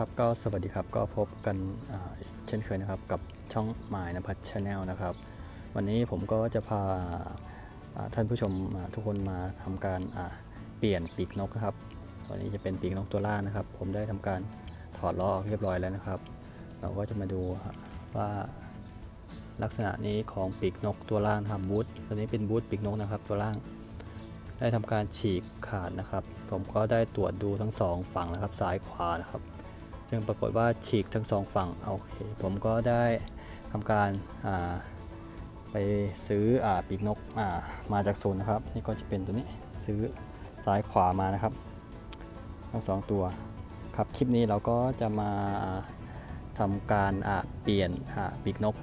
ครับก็สวัสดีครับก็พบกันอีกเช่นเคยนะครับกับช่องหมายนภัทรชาแนลนะครับ วันนี้ผมก็จะพาท่านผู้ชมทุกคนมาทำการเปลี่ยนปีกนกนะครับวันนี้จะเป็นปีกนกตัวล่างนะครับ ผมได้ทำการถอดล้อออกเรียบร้อยแล้วนะครับ เราก็จะมาดูว่าลักษณะนี้ของปีกนกตัวล่างครับบูทตัวนี้เป็นบูทปีกนกนะครับตัวล่างได้ทำการฉีกขาดนะครับ ผมก็ได้ตรวจดูทั้งสองฝั่งนะครับซ้ายขวานะครับ ซึ่งปรากฏว่าฉีกทั้งสองฝั่งโอเคผมก็ได้ทำการาไปซื้ออปีกนกามาจากศูนย์นะครับ นี่ก็จะเป็นตัวนี้ซื้อซ้ายขวามานะครับ ทั้งสองตัวครับคลิปนี้เราก็จะมาทำการเปลี่ยนปีกนก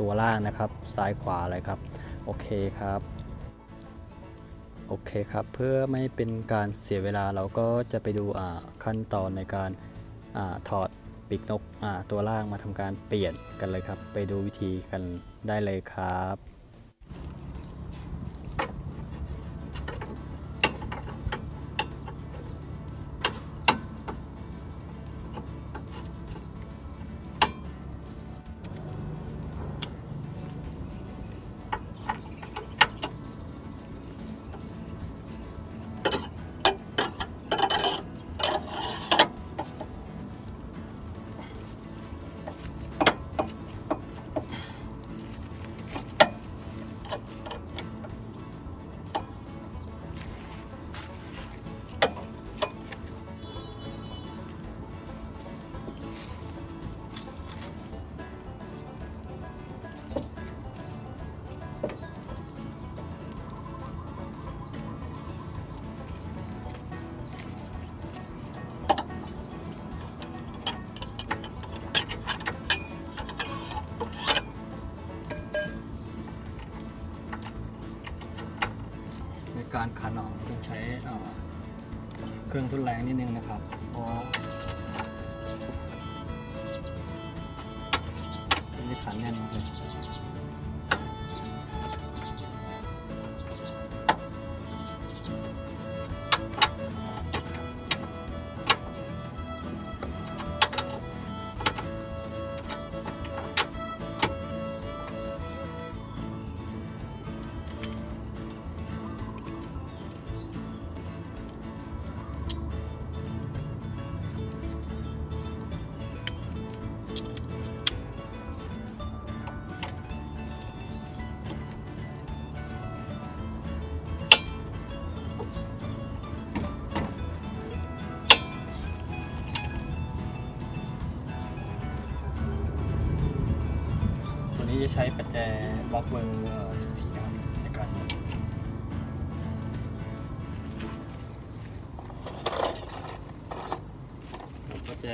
ตัวล่างนะครับ ซ้ายขวาเลยครับโอเคครับโอเคครับ เพื่อไม่เป็นการเสียเวลาเราก็จะไปดูขั้นตอนในการ อถอดปีกนกตัวล่างมาทำการเปลี่ยนกันเลยครับ ไปดูวิธีกันได้เลยครับ การขันออกต้องใช้เอ่อเครื่องทุนแรงนิดนึงนะครับเพราะ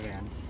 ห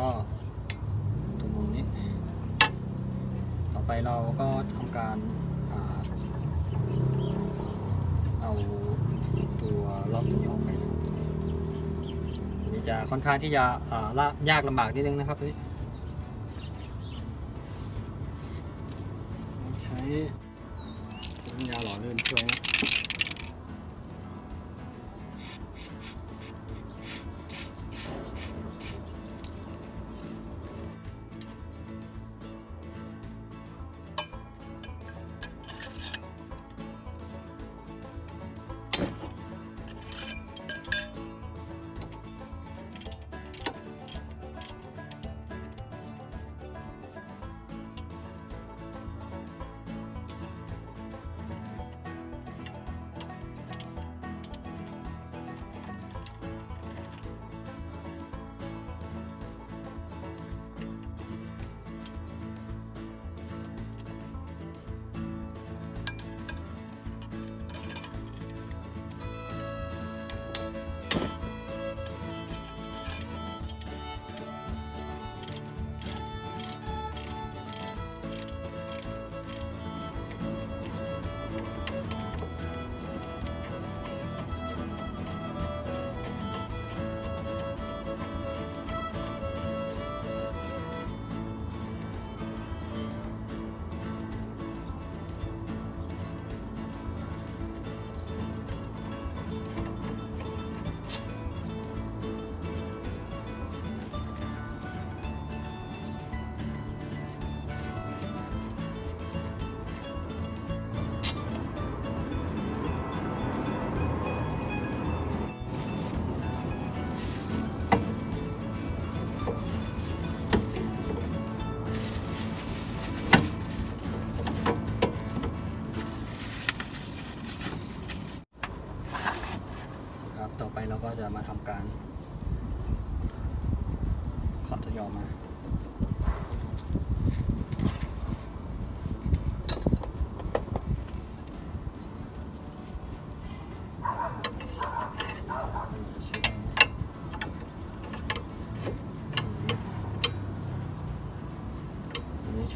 ก็ถุงมนี้ ต่อไปเราก็ทำการเอาตัวล็อกนี้ออกไปนี่จะค่อนข้างที่จะยากลำบากนิดนึงนะครับใช้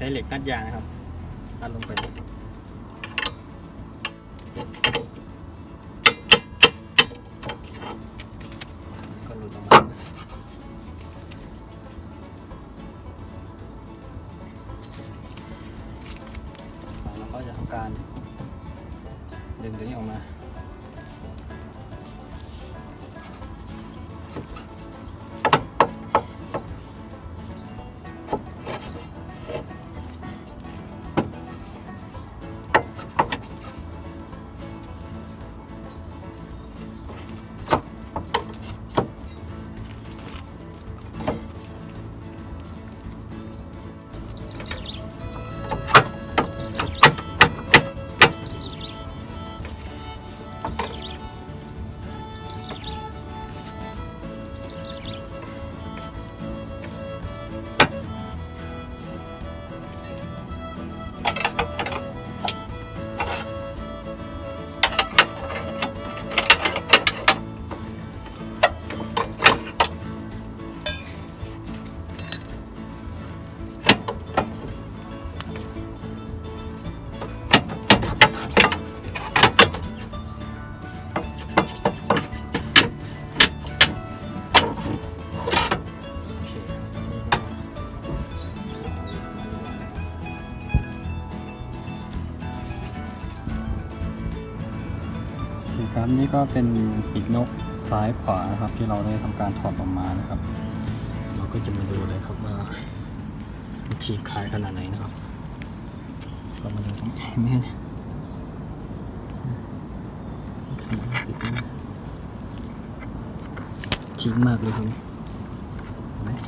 ช้เหล็กนัดยางนะครับนัดลงไป ครับนี่ก็เป็นปีกนกซ้ายขวานะครับ ที่เราได้ทำการถอดออกมานะครับ เราก็จะมาดูเลยครับว่าฉีกขาดขนาดไหนนะครับเรามาดูตรงนี้แม่เนี่ยฉีกมากเลยครับนี่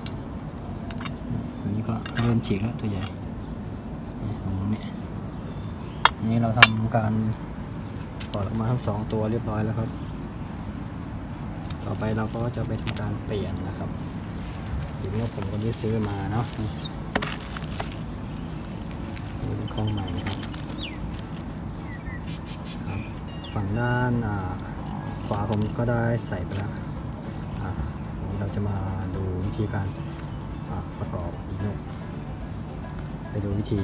อันนี้ก็เริ่มฉีกแล้วตัวใหญ่ตรงนี้นี่เราทำการ อดออกมาทั้งสองตัวเรียบร้อยแล้วครับ ต่อไปเราก็จะไปทำการเปลี่ยนนะครับถึงว่าผมก็ได้ซื้อมาเนาะนี่เป็นของใหม่ครับฝั่งด้านขวาผมก็ได้ใส่ไปแล้วเราจะมาดูวิธีการประกอบอีกนกในดูวิธี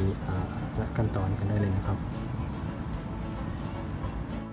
และขั้นตอนกันได้เลยนะครับ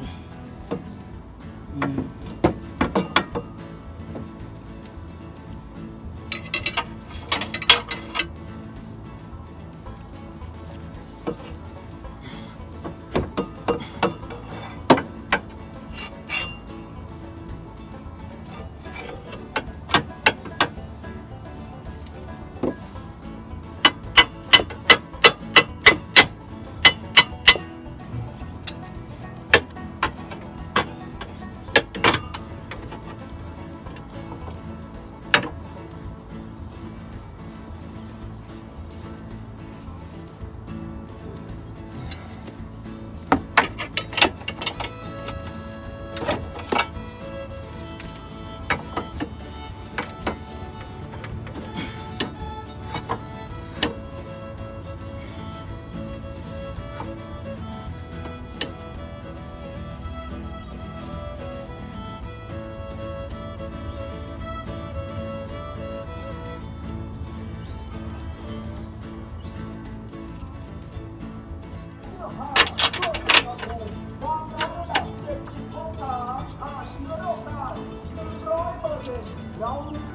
นๆ นะครับในกา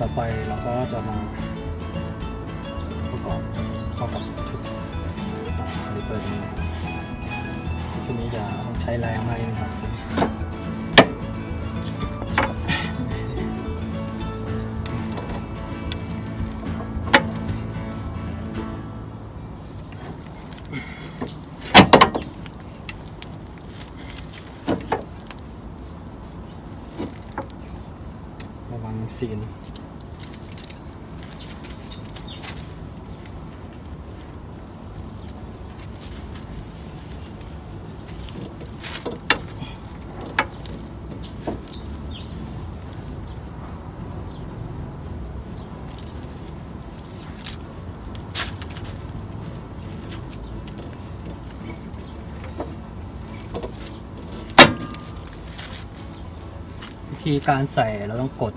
ต่อไปเราก็จะมาประกอบเข้ากับชุดริเปอร์นี้นะครับชุดนี้จะต้องใช้แรงมากนิดนึงครับระวังซีนวิ ธีการใส่เราต้องกด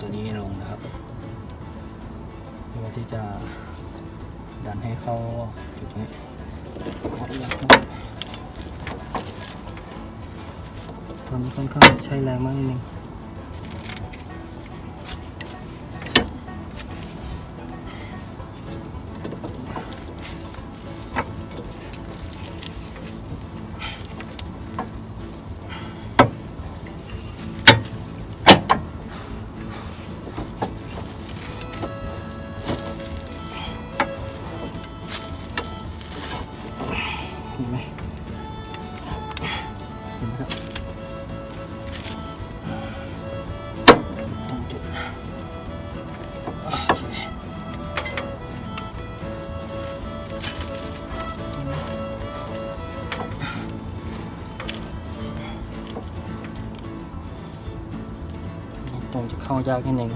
ตัวนี้ลงนะครับเพื่อที่จะดันให้เข้าจุดนี้ตอนนี้ค่อนข้างใช้แรงมากนิดนึง เข้ายากนิดนึง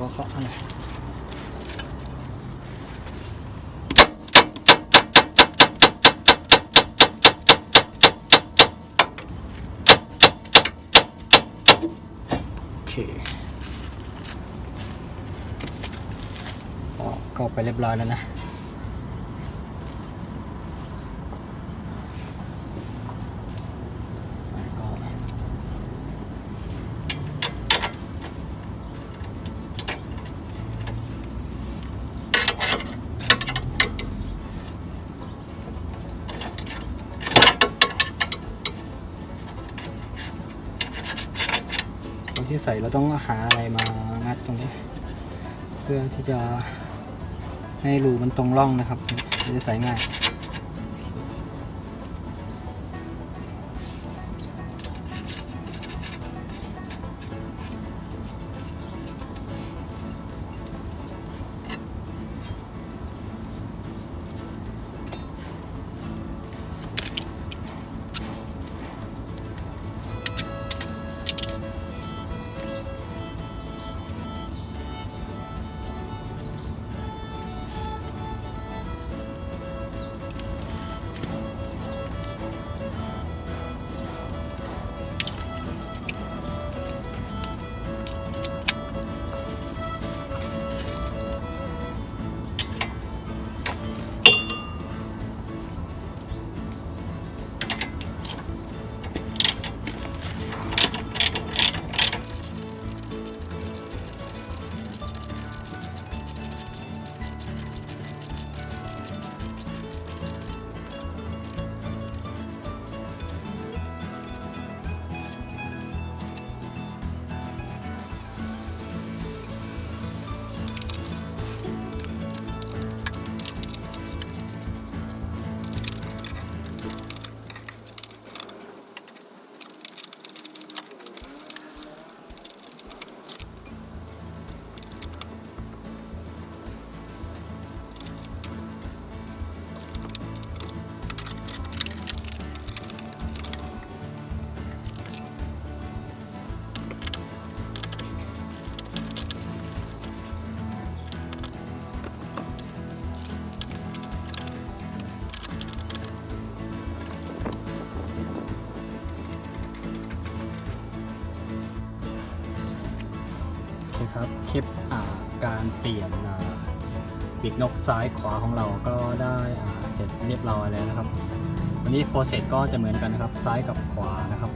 ก็เคาะหน่อยโอเคก็ไปเรียบร้อยแล้วนะ ที่ใส่เราต้องหาอะไรมางัดตรงนี้ เพื่อที่จะให้รูมันตรงร่องนะครับจะใส่ง่าย คลิปการเปลี่ยนปีกนกซ้ายขวาของเราก็ได้เสร็จเรียบร้อยแล้วนะครับ วันนี้โปรเซสก็จะเหมือนกันนะครับซ้ายกับขวานะครับ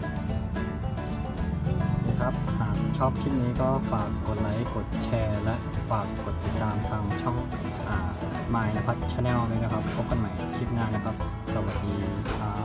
นี่ครับหากชอบคลิปนี้ก็ฝากกดไลค์กดแชร์ และฝากกดติดตามทางช่องอ่า My นภัทรชาแนลด้วยนะครับ พบกันใหม่คลิปหน้านะครับ สวัสดีครับ